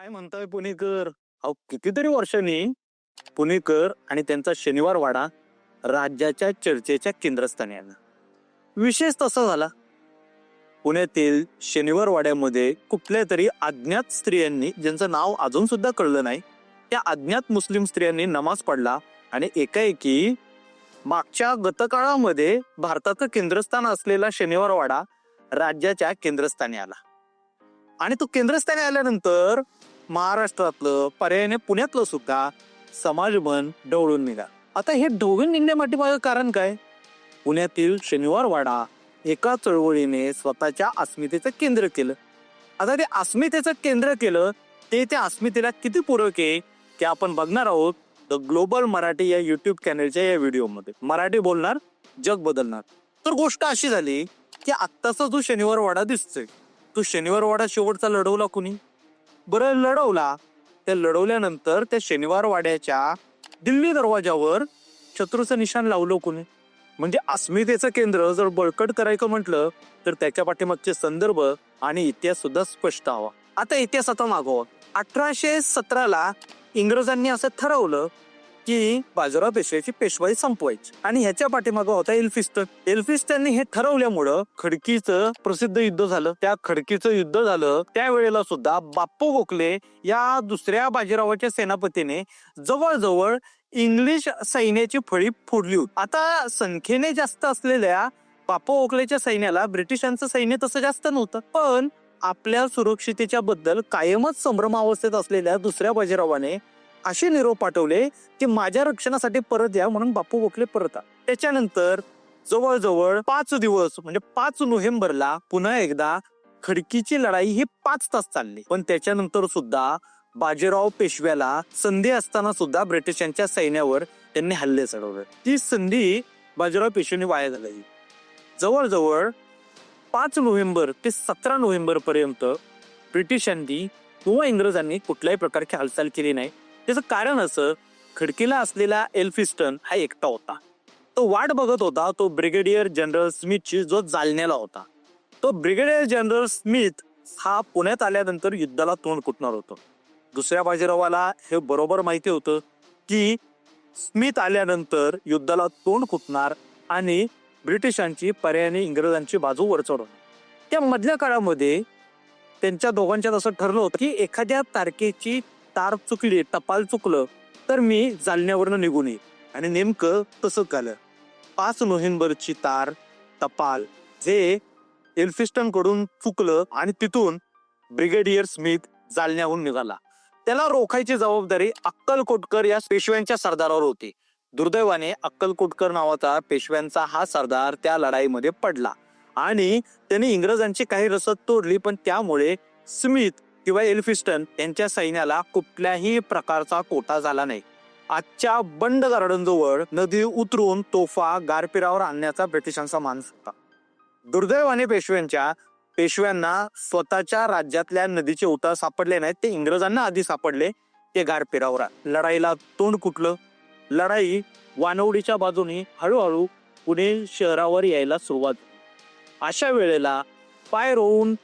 काय म्हणताय पुणेकर? अहो कितीतरी वर्षांनी पुणेकर आणि त्यांचा शनिवार वाडा राज्याच्या चर्चेच्या केंद्रस्थानी आला. विशेष तसा झाला. पुण्यातील शनिवार वाड्यामध्ये कुठल्या तरी अज्ञात स्त्रियांनी ज्यांचं नाव अजून सुद्धा कळलं नाही त्या अज्ञात मुस्लिम स्त्रियांनी नमाज पडला आणि एकाएकी मागच्या गतकाळामध्ये भारताचं केंद्रस्थान असलेला शनिवार वाडा राज्याच्या केंद्रस्थानी आला. आणि तो केंद्रस्थानी आल्यानंतर महाराष्ट्रातलं पर्यायाने पुण्यातलं सुद्धा समाजमन ढवळून निघा. आता हे ढवळून निघण्यापाठी कारण काय? पुण्यातील शनिवार वाडा एका चळवळीने स्वतःच्या अस्मितेचं केंद्र केलं. आता ते अस्मितेचं केंद्र केलं ते त्या अस्मितेला किती पूरक आहे ते आपण बघणार आहोत द ग्लोबल मराठी या युट्यूब चॅनलच्या या व्हिडिओमध्ये. मराठी बोलणार जग बदलणार. तर गोष्ट अशी झाली की आत्ताचा जो शनिवार वाडा दिसतोय तो शनिवार वाडा शेवटचा लढवला कुणी? बरं लढवला. त्या लढवल्यानंतर त्या शनिवार वाड्याच्या दिल्ली दरवाजावर शत्रूचं निशाण लावलं कोणी? म्हणजे अस्मितेचं केंद्र जर बळकट करायचं म्हटलं तर त्याच्या पाठीमागचे संदर्भ आणि इतिहास सुद्धा स्पष्ट हवा. आता इतिहास आता मागवा. अठराशे सतराला इंग्रजांनी असं ठरवलं की बाजीराव पेशव्याची पेशवाई संपवायची. आणि ह्याच्या पाठीमागं होता एल्फिस्टन एल्फिस्टनने हे ठरवल्यामुळं खडकीचं प्रसिद्ध युद्ध झालं. त्या खडकीचं युद्ध झालं. त्यावेळेला सुद्धा बाप्पू गोखले या दुसऱ्या बाजीरावाच्या सेनापतीने जवळजवळ इंग्लिश सैन्याची फळी फोडली होती. आता संख्येने जास्त असलेल्या बापू गोखलेच्या सैन्याला ब्रिटिशांचं सैन्य तसं जास्त नव्हतं. पण आपल्या सुरक्षितेच्या बद्दल कायमच संभ्रमावस्थेत असलेल्या दुसऱ्या बाजीरावाने असे निरोप पाठवले की माझ्या रक्षणासाठी परत या म्हणून बापू गोखले परत त्याच्यानंतर जवळजवळ पाच दिवस म्हणजे पाच नोव्हेंबरला पुन्हा एकदा खडकीची लढाई ही पाच तास चालली. पण त्याच्यानंतर सुद्धा बाजीराव पेशव्याला संधी असताना सुद्धा ब्रिटिशांच्या सैन्यावर त्यांनी हल्ले चढवले. ती संधी बाजीराव पेशव्यांनी वाया झाली जवळजवळ पाच नोव्हेंबर ते सतरा नोव्हेंबर पर्यंत ब्रिटिशांनी किंवा इंग्रजांनी कुठल्याही प्रकारची हालचाल केली नाही. त्याचं कारण असं खडकीला असलेला एल्फिस्टन हा एकटा होता. तो वाट बघत होता तो ब्रिगेडियर जनरल स्मिथची जो जालन्याला होता. तो ब्रिगेडियर जनरल स्मिथ हा पुण्यात आल्यानंतर युद्धाला तोंड कुटणार होतो. दुसऱ्या बाजीरावाला हे बरोबर माहिती होतं की स्मिथ आल्यानंतर युद्धाला तोंड कुटणार आणि ब्रिटिशांची पर्यायाने इंग्रजांची बाजू वर त्या मधल्या काळामध्ये त्यांच्या दोघांच्यात असं ठरलं होतं की एखाद्या तारखेची तार चुकली टपाल चुकलं तर मी जालन्यावरनं निघून येईल आणि नेमकं तसं झालं. पाच नोव्हेंबरची तार टपाल जे एल्फिस्टनकडून चुकलं आणि तिथून ब्रिगेडियर स्मिथ जालन्याहून निघाला. त्याला रोखायची जबाबदारी अक्कलकोटकर या पेशव्यांच्या सरदारावर होती. दुर्दैवाने अक्कलकोटकर नावाचा पेशव्यांचा हा सरदार त्या लढाईमध्ये पडला. आणि त्यांनी इंग्रजांची काही रसद तोडली पण त्यामुळे स्मिथ किंवा एल्फिस्टन यांच्या सैन्याला कुठल्याही प्रकारचा कोटा झाला नाही. आजच्या बंड गार्डन जवळ नदी उतरून तोफा गारपिरावर आणण्याचा ब्रिटिशांचा मान होता. दुर्दैवाने पेशव्यांच्या पेशव्यांना स्वतःच्या राज्यातल्या नदीचे उतार सापडले नाहीत ते इंग्रजांना आधी सापडले ते गारपिरावर लढाईला तोंड कुठलं? लढाई वानवडीच्या बाजूने हळूहळू पुणे शहरावर यायला सुरुवात अशा वेळेला पाय रोवून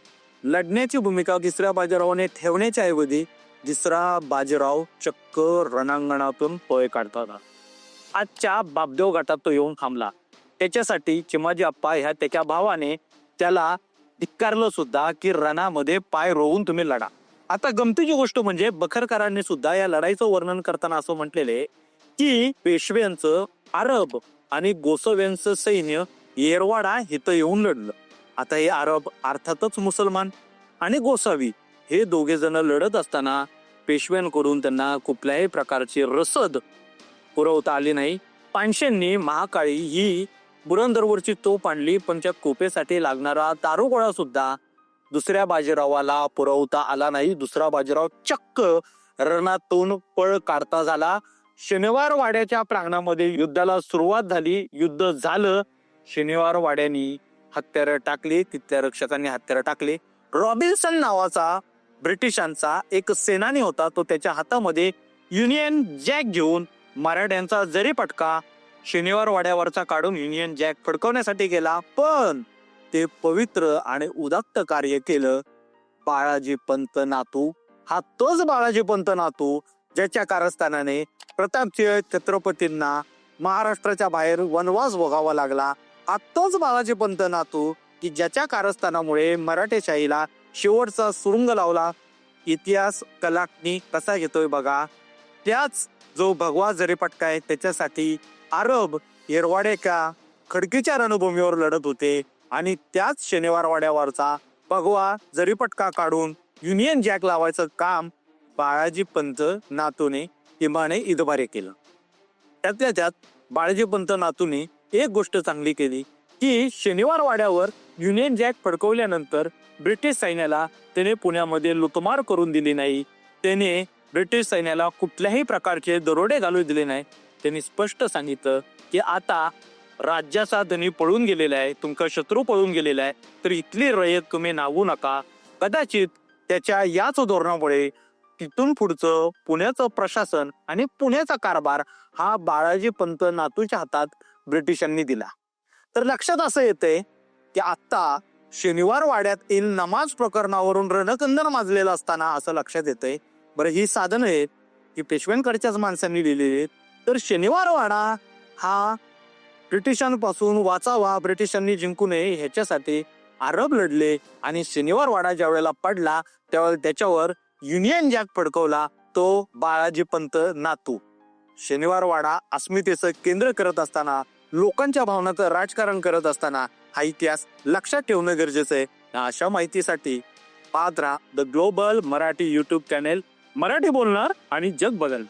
लढण्याची भूमिका तिसऱ्या बाजीरावाने ठेवण्याच्या ऐवजी तिसरा बाजीराव चक्क रणांगणातून पळ काढतात. आजच्या बापदेव गटात तो येऊन थांबला. त्याच्यासाठी चिमाजी अप्पा ह्या त्याच्या भावाने त्याला धिक्कारलं सुद्धा की रणामध्ये पाय रोवून तुम्ही लढा. आता गमतीची गोष्ट म्हणजे बखरकरांनी सुद्धा या लढाईचं वर्णन करताना असं म्हटलेले की पेशव्यांचं अरब आणि गोसव्यांचं सैन्य येरवाडा इथं येऊन लढलं. आता हे अरब अर्थातच मुसलमान आणि गोसावी हे दोघे जण लढत असताना पेशव्यांकडून त्यांना कुठल्याही प्रकारची रसद पुरवता आली नाही. पानशेंनी महाकाळी ही बुरंदरवरची तोप आणली. पण त्या कोपेसाठी लागणारा दारुगोळा सुद्धा दुसऱ्या बाजीरावाला पुरवता आला नाही. दुसरा बाजीराव चक्क रणातून पळ काढता झाला. शनिवार वाड्याच्या प्रांगणामध्ये युद्धाला सुरुवात झाली. युद्ध झालं. शनिवार वाड्यानी हत्यारं टाकली तिथल्या रक्षकांनी हत्यारं टाकले. रॉबिन्सन नावाचा ब्रिटिशांचा एक सेनानी होता तो त्याच्या हातामध्ये युनियन जॅक घेऊन मराठ्यांचा जरी पटका शनिवार वाड्यावरचा काढून युनियन जॅक फडकवण्यासाठी गेला पण ते पवित्र आणि उदात्त कार्य केलं. बाळाजी पंत नातू हा तोच बाळाजी पंत नातू ज्याच्या कारस्थानाने प्रतापसिंह छत्रपतींना महाराष्ट्राच्या बाहेर वनवास भोगावा लागला. आत्ताच तोच पंत नातू की ज्याच्या कारस्थानामुळे मराठेशाहीला शेवटचा सुरुंग लावला. इतिहास कलाटणी कसा घेतोय बघा. त्याच जो भगवा जरीपटका आहे त्याच्यासाठी अरब येरवाडेका खडकीच्या रणभूमीवर लढत होते. आणि त्याच शनिवारवाड्यावरचा भगवा जरीपटका काढून युनियन जॅक लावायचं काम बाळाजी पंत नातूने हिमाने इदबारे केलं. त्यातल्या त्यात बाळाजी पंत नातूने एक गोष्ट चांगली केली की शनिवार वाड्यावर युनियन जॅक फडकवल्यानंतर ब्रिटिश सैन्याला त्याने पुण्यामध्ये लुटमार करून दिली नाही. त्याने ब्रिटिश सैन्याला कुठल्याही प्रकारचे दरोडे घालू दिले नाही. त्यांनी स्पष्ट सांगितलं की आता राज्याचा धनी पळून गेलेला आहे तुमचा शत्रू पळून गेलेला आहे तर इथली रयत तुम्ही नावू नका. कदाचित त्याच्या याच धोरणामुळे तिथून पुढचं पुण्याचं प्रशासन आणि पुण्याचा कारभार हा बाळाजी पंत नातूच्या हातात ब्रिटिशांनी दिला. तर लक्षात असं येतंय की आत्ता शनिवार वाड्यात येईल नमाज प्रकरणावरून रणकंदन माजलेलं असताना असं लक्षात येतंय. बरं ही साधनं आहेत ही पेशव्यांकडच्याच माणसांनी लिहिलेली आहेत. तर शनिवार वाडा हा ब्रिटिशांपासून वाचावा ब्रिटिशांनी जिंकू नये ह्याच्यासाठी अरब लढले आणि शनिवार वाडा ज्या वेळेला पडला त्यावेळेला त्याच्यावर युनियन जॅक फडकवला तो बाळाजी पंत नातू. शनिवार वाडा अस्मितेचं केंद्र करत असताना लोकांच्या भावनाचं राजकारण करत असताना हा इतिहास लक्षात ठेवणं गरजेचं आहे. अशा माहितीसाठी पाहत राहा the global Marathi YouTube channel Marathi बोलणार आणि जग बदल